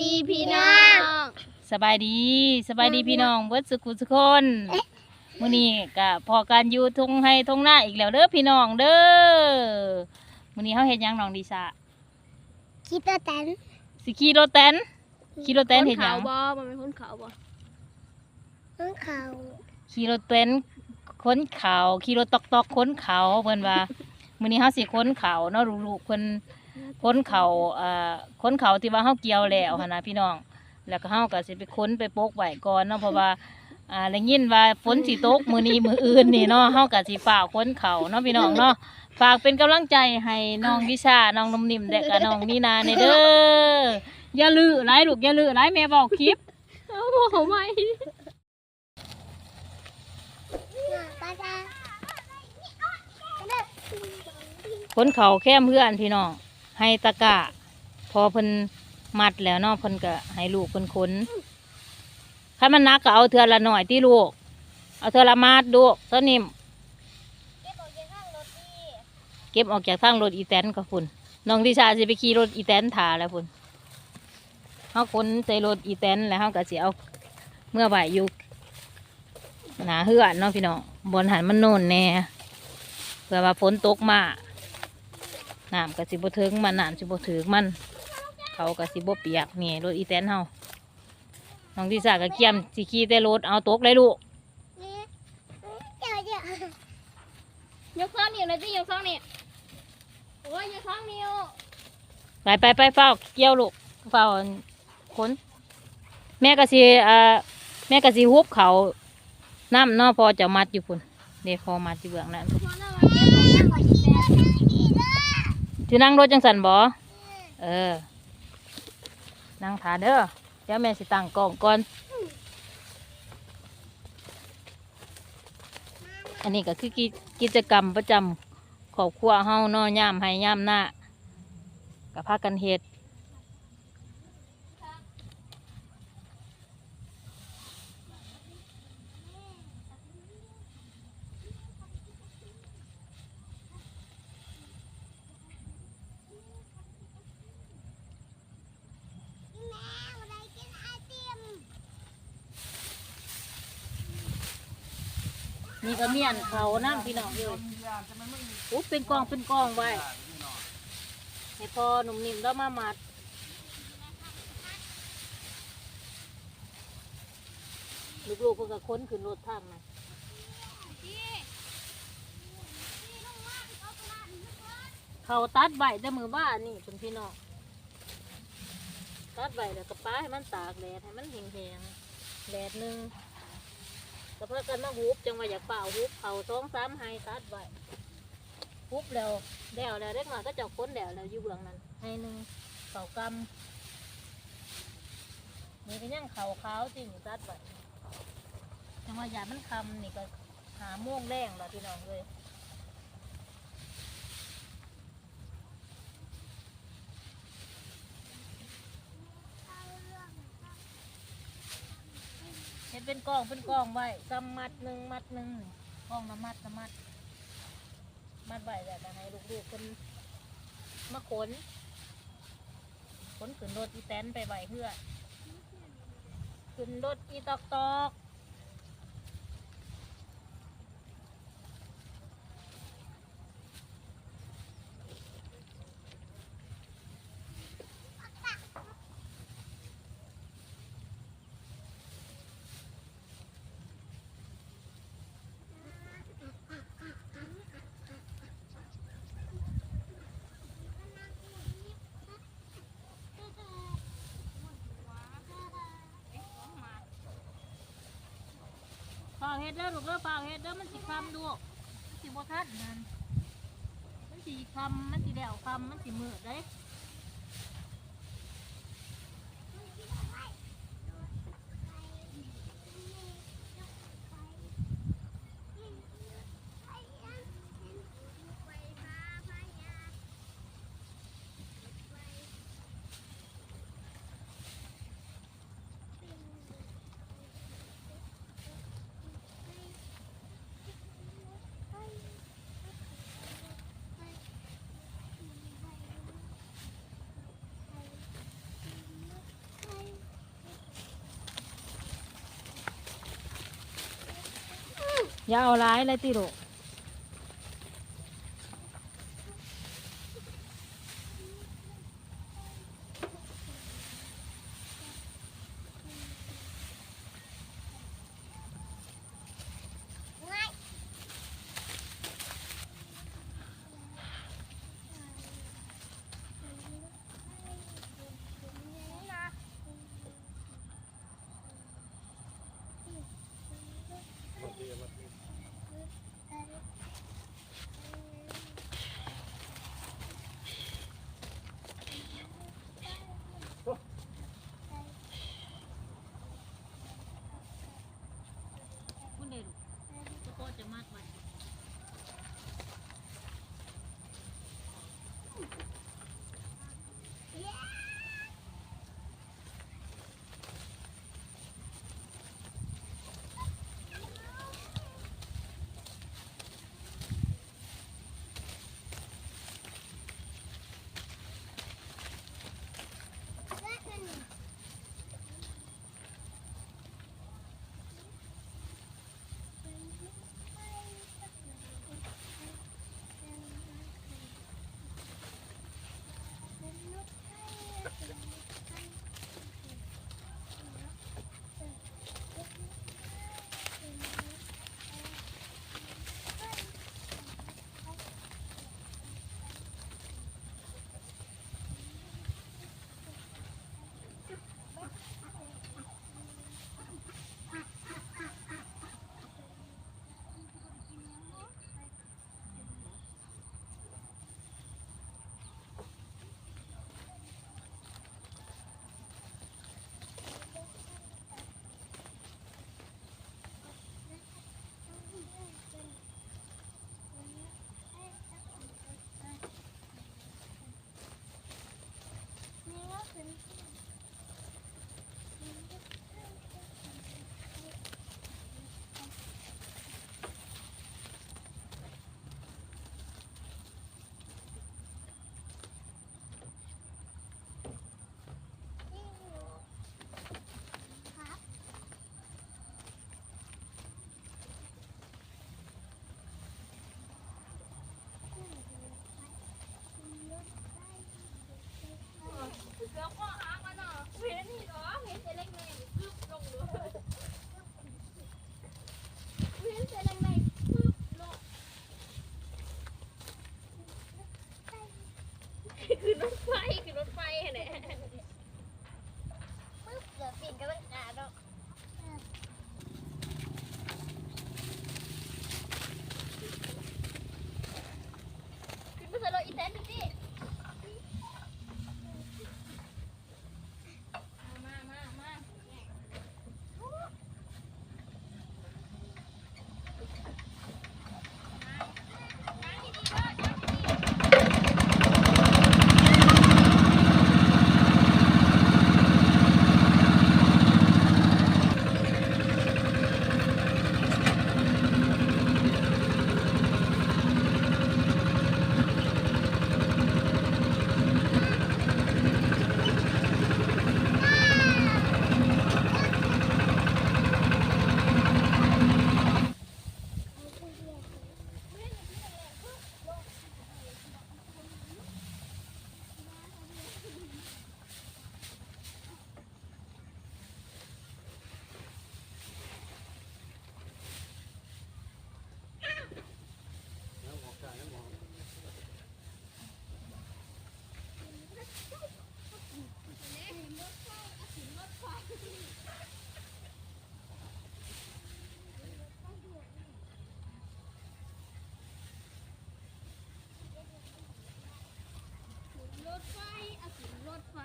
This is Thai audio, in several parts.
ดีพี่น้องสบายดีสบายดีพี่น้องเบิดสุขุสุกคนมื้อนี้ก็พอกันอยู่ทงให้ทงหน้าอีกแล้วเด้อพี่น้องเด้อมื้อนี้เฮาเฮ็ดหยังน้องดิซะคิดตัวแตนสิขี่รถแตนขี่รถแตนเฮ็ดหยังบ่มันเป็นคนขาวบ่น้องเขาขี่รถแตนค้นเขาขี่รถตอกตอกค้นเขาเพิ่นว่ามื้อนี้เฮาสิค้นเขาเนาะลูกๆเพิ่น ค้นเขาเอ่อค้นเขาที่ว่าเฮาเกี่ยวแล้วหั่นนะพี่น้อง แล้วก็เฮาก็สิไปค้นไปโปกไว้ก่อนเนาะเพราะว่าอ่าได้ยินว่าฝนสิตกมื้อนี้มื้ออื่นนี่เนาะเฮาก็สิฝ่ากค้นเขาเนาะพี่น้องเนาะฝากเป็นกำลังใจให้น้องวิชาน้องนมนิ่มและก็น้องนีนาในเด้ออย่าลือหลายลูกอย่าลือหลายแม่บอกคลิปเอาบ่เขาไม่ป้าจ้าค้นเขาแค่เพื่อนพี่น้อง ให้ตะกร้าพอเพิ่นมัดแล้วเนาะเพิ่นก็ให้ลูกเพิ่นค้นคันมันนักก็เอาเทือละหน่อยที่ลูก เอาเทือละมาดลูกต้นนิ่มเก็บออกจากทางรถอีแตนกับพุ่นน้องดิชาสิไปขี่รถอีแตนถาแล้วพุ่นเขาขนใส่รถอีแตนแล้วเขาก็สิเอาเมื่อไหวอยู่หนาเหือนเนาะพี่น้องบนหันมันโน่นแน่เพื่อว่าฝนตกมา น้ำก็สิบถึงมันน้ำสิบถึงมัน เขาก็สิบเปียกนี่รถอีแตนเฮาน้องดิชาก็เกี่ยมสิขี่แต่รถเอาตกเลยลูกเจ้าเจ้ายกสองนิ้วหน่อยสิยกสองนิ้วโอ้ยยกสองนิ้วไปไปไปเฝ้าเกี่ยวลูกเฝ้าขนแม่ก็สิเอ่อแม่ก็สิฮุบเขาน้ำเนอพอจะมัดอยู่พุ่นเดี๋ยวพอมัดอยู่เบื้องนั้น พอแล้วว่าเก็บของยังบ่สิแตก ที่นั่งรถจังสันบ่เออ นั่งถาเด้อเดี๋ยวแม่สิตั้งกล่องก่อน อันนี้ก็คือกิกจกรรมประจำครอบครัวเฮาเนาะย่ามให้ย่ามหน้ากับพากันเฮ็ด นี่ก็เมียนเขาน้ำพี่น้องเลยอุ๊บเป็นกองเป็นกองไว้ให้พอหนุ่มนิ่มแล้วมามัดลูกๆเพิ่งก็ค้นขึ้นรถทางนะเขาตัดใบแต่มือบ้านนี่คุณพี่น้องตัดใบแล้วก็ป้าให้มันตากแดดให้มันแห้งๆแดดหนึ่ง ก็เพื่อกันมาฮุบจังว่าอยากเป่าฮุบเขาสองสามไฮตัดไว้ฮุบแล้วแล้วแล้วเด็กหน่อยก็เจะค้นแล้วแล้วอยู่เบื้องนั้นให้หนึ่งเขากำนี่ก็ยังเขาขาวจริงตัดไว้จังว่าอยากมันคำนี่ก็หาโม่วงแรงเราพี่น้องเลย เป็นกองเป็นกองไว้สมัดหนึ่งมัดหนึ่งกองละมัดละมัด มัดไว้แต่จะให้ลูกๆคนมาขนขนขึ้นรถอีแตนไปไหวเพื่อขึ้นรถอีตอกตอก เฮ็ดเด้อลูกเด้อเปล่าเฮ็ดเด้อมันสิคำดูมันสิบ่ทันนั่นมันสิคำมันสิแดวคำมันสิมืดเด้ 要来了，地主。 ไฟอาถึรถไฟ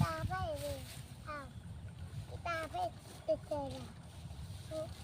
ตาไปเลยอ้าวตาไปติดเจ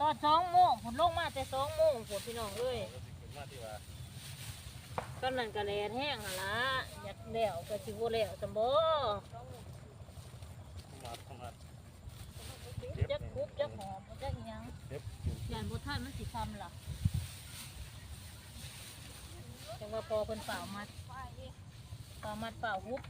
ตอนสองโมงผลลงมาแต่สองโมงผลพี่น้องเอ้ยกำลังกระแลนแห้งหั่นละอยากแล้วก็สิบ่แล้วสมบ่จักคุบจักหอมจักหยังยานบ่ทันมันสิคำล่ะจังว่าพอเพิ่นเปล่ามัดเปล่ามัดเปล่าฮุบ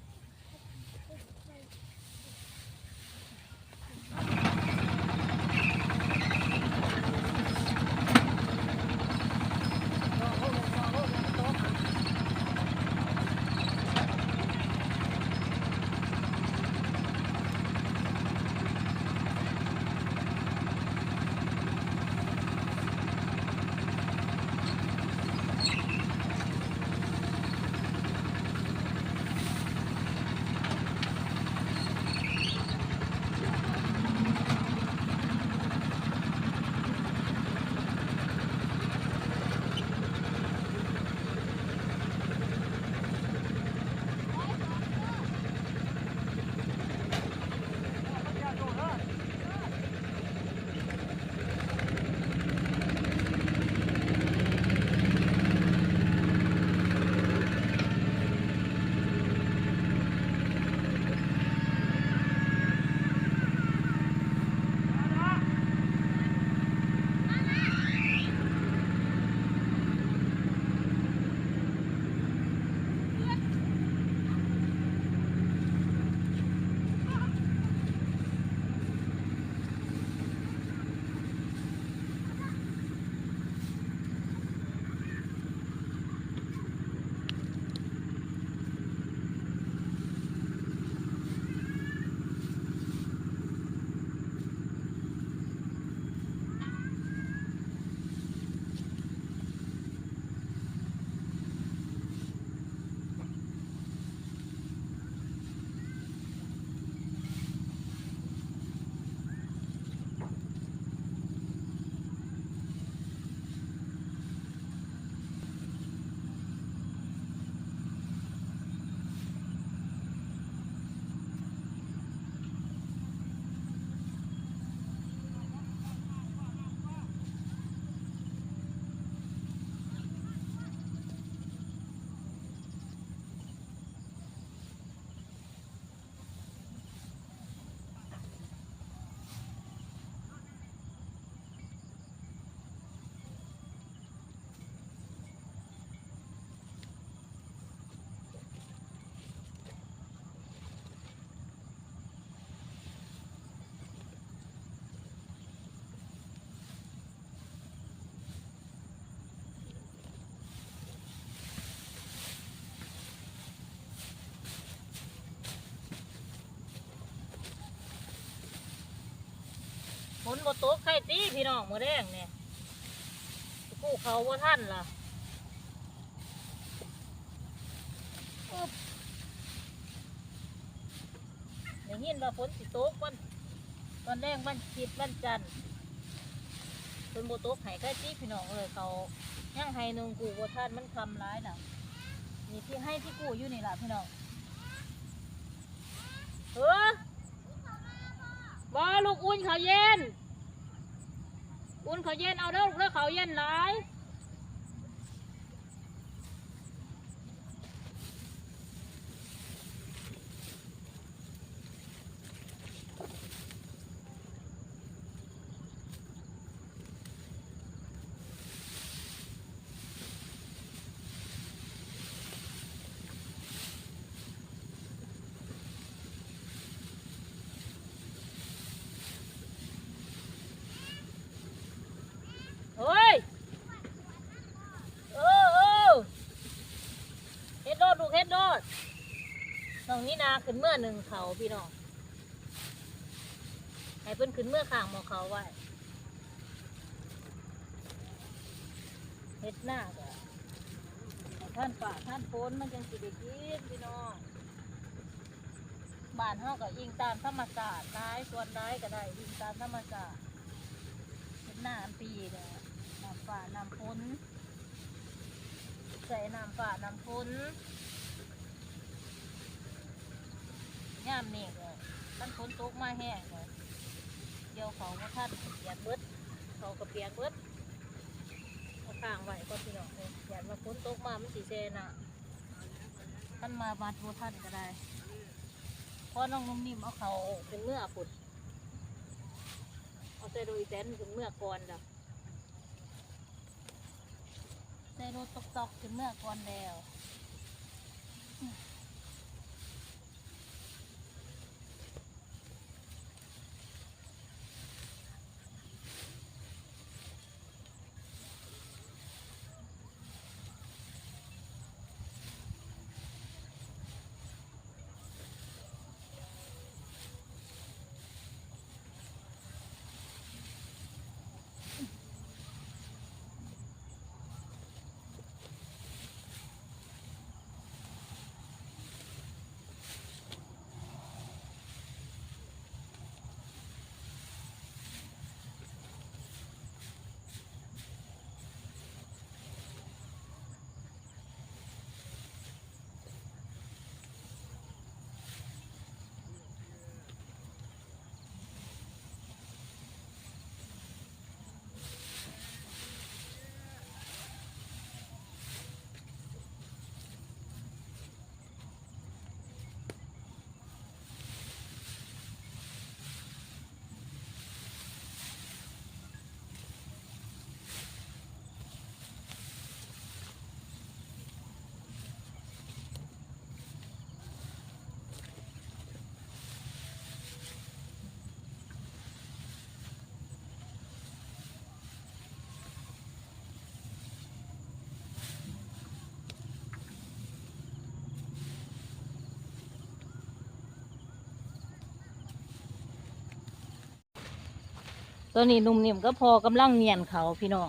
นบ่ตกใครตีพี่น้องมือแดงเนี่ยกู้เขาบ่ทันล่ะอึ๊บได้ยนว่าฝนสิตกวันตอนแรกวันคิดวันจันทร์ฝนบ่ตกให้ใครตีพี่น้องเอ้ยเขายังให้นงกู้บ่ทันมันคำร้ายนะนี่ที่ให้ที่กู้อยู่นี่ล่ะพี่น้องเออ บอลูกอุ่นเขาเย็น อุ่นเขาเย็นเอาเด้อลูกเด้อเขาเย็นหลายเฮ้ย เออเออเฮ็ดโดดลูกเฮ็ดโดด น้องนี่นาขึ้นเมื่อหนึ่งเขาพี่น้องให้เพิ่นขึ้นเมื่อข้างหมอเขาไว้เฮ็ดหน้าก็ท่านป่าท่านโพนมันจังสิได้กินพี่น้องบ้านเฮาก็อิงตามธรรมชาติร้ายส่วนร้ายก็ได้อิงตามธรรมชาติเฮ็ดหน้าอันปีเนี่ยน้ำป่าน้ำพ้นใส่น้ำฝ่าน้ำฝน ย่ามนี่ก็ท่านฝนตกมาแห้งเลยเดี๋ยวเขาก็ท่านเปียกเบิดเขาก็เปียกเบิดเอาข้างไว้ก็พี่น้องเลยอยากมาฝนตกมามันสีเซน่ะท่านมาบาดโบท่านก็ได้เพราะน้องนุ่มนิ่มเอาเขาเป็นเมื่อปุดเอาใส่โดยแตนเป็นเมื่อก่อนจ้ะใส่รถตอกๆจนเมื่อก่อนแล้ว ตัวนี้นุ่มนิ่มก็พอกำลังเนียนเขาพี่น้อง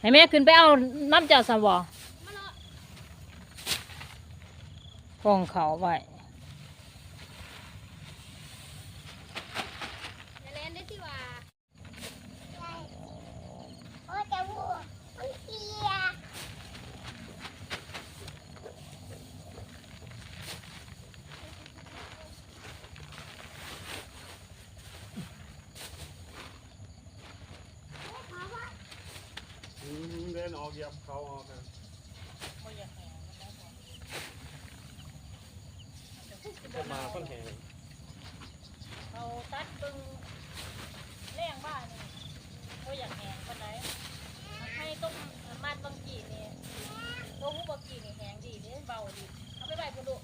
ให้แม่ขึ้นไปเอาน้ำจากสวอของเขาไว้ อย่าเล่นได้สิว่า ใช่โอ้จะวัวมันเสีย อืมเดิ นออกเหยียบเขาออกกันจะมาค่อนแหงเขาตัดตึงเลี้ยงบ้านนี่ก็อยากแหงคนไหนให้ต้มมันบางกีนี่ต้มบางกีนี่แหงดีนี่เบาดี เอาไปใบกูดู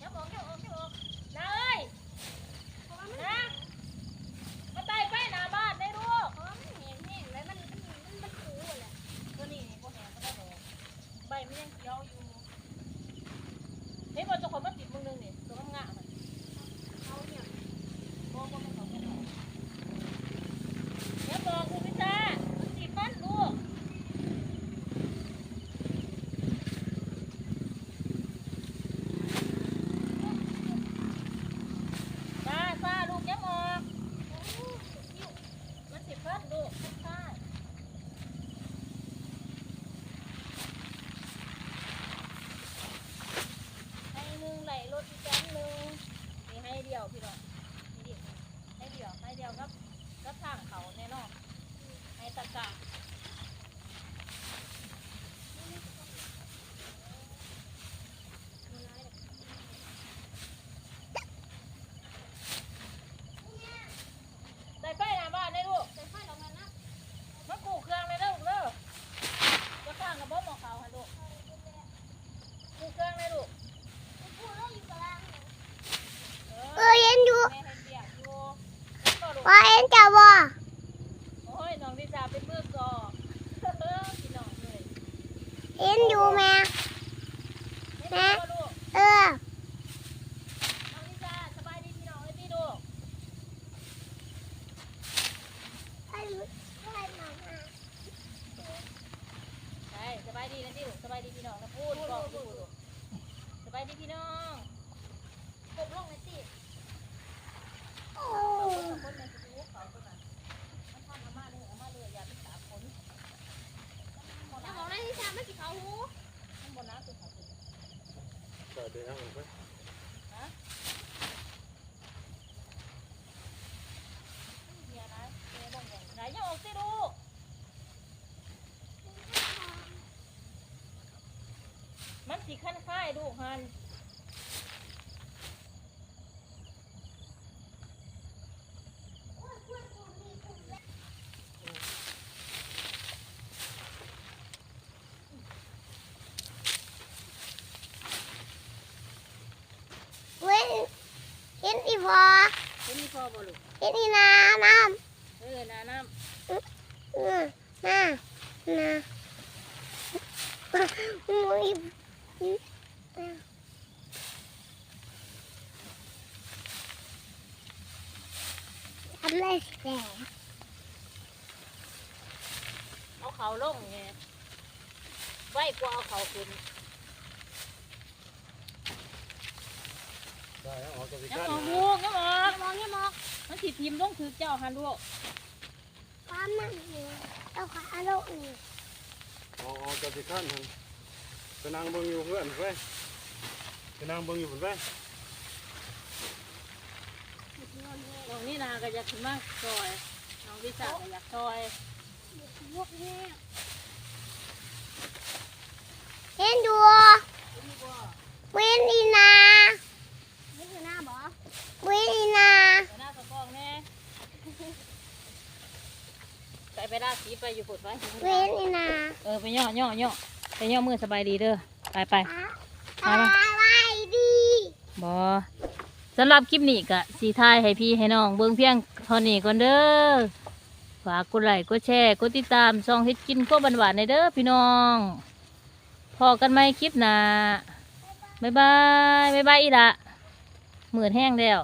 ยับออกยับออกยับออกนาเอ้ยนะมาไต่ไปหน้าบ้านได้ลูก เพราะว่ามันแห้งแห้งแล้วมันมันมันมันคูแหละ ตัวนี้นี่พวกแหงก็ได้ดอกใบมันยังเขียวอยู่เฮ้ยบอลจะขอมาติดมึงนึงนี่ตัวงามๆมัน เอาเนี่ย บอกว่ามันเขาไม่ได้อย่าบอกคุณพิชามันติดมันลูกซาซาลูกยับออกมันติดพัดลูกใช่ให้หนึ่งไหลรถอีกแก๊งหนึ่งนี่ให้เดียวพี่น้องนี่ดิให้เดียวให้เดียวครับก็ทางเขาแน่นอนให้ตะกะใส่ไฟหน้าบ้านได้ลูก ใส่ไฟลงมานะ มากูเครื่องเลยเด้อลูกเด้อจะข้างกับบ่หมอขาวให้ลูกกูเครื่องเลยลูก พูดแล้วอยู่กลาง เอ เอ อ อเห็นอยู่ แม่ให้เปียกอยู่แล้ว ก็ลูกว่าเห็นจะวัวโอ้ยน้องดิจาเป็นมือกอเออพี่น้องเลยเห็นอยู่แม่เห็นบ่ลูก เออ น้องดิจาสบายดีพี่น้องเลยพี่ลูก ไอ้ลูกไอ้หมามา ใช่สบายดีนะพี่ลูกสบายดีพี่น้องนะพูดบอกพูดลูกสบายดีพี่น้อง ผมลงในสิ โอ้ คนในสตูเขาตัวนั้นมันทำอาม่าเลยอาม่าเลยอย่าไปสาคน แล้วบอกได้ที่ชาไม่กิน ยังออกไปเดี๋ยวนะเดี๋ยวบอกอย่างไหนอย่าออกสิลูกมันสีขั้นค่ายลูกฮัน เว้นเห็นอี พอเห็นมีพอบ่ลูกเห็นอีนาน้เออนาน้ำเออน้าน้ามึงอีทำไรแสงำเอาเขาลงไงไว้กว่าเอาเขาขึ้น ได้ยังออกจากที่ยังกั้นมองนะลูกยังมองมองยังมองมันสีทีมต้องถือเจ้าฮันลูกความนั่งอยู่เอาขาลงนี่ออกออกจากที่กั้นหันไปนั่งเบิ่งอยู่เพื่อนไปไปนั่งเบิ่งอยู่เพื่อนไปตรงนี้นาก็อยากขึ้นมาซอยน้องวิสาก็อยากซอย พวกนี้เห็นดูเว้นอีนา นี่คือหน้าบอ เว้นอีนา หัวหน้าสะกองแน่ไปไปลาสี ไปอยู่ผุดไว้เว้นอีนาเออไปย่อย่อย่อไปย่อมือสบายดีเด้อไปไปสบายดีบอสำหรับคลิปนี้ก็สีทายให้พี่ให้น้องเบิ่งเพียงเท่านี้ก่อนเด้อฝากกดไลค์กดแชร์กดติดตามช่องเฮ็ดกินพวกบันหวานในเด้อพี่น้องพอกันไหมคลิปหน้าบ๊ายบายบ๊ายบายอีละเหมือนแห้งแล้ว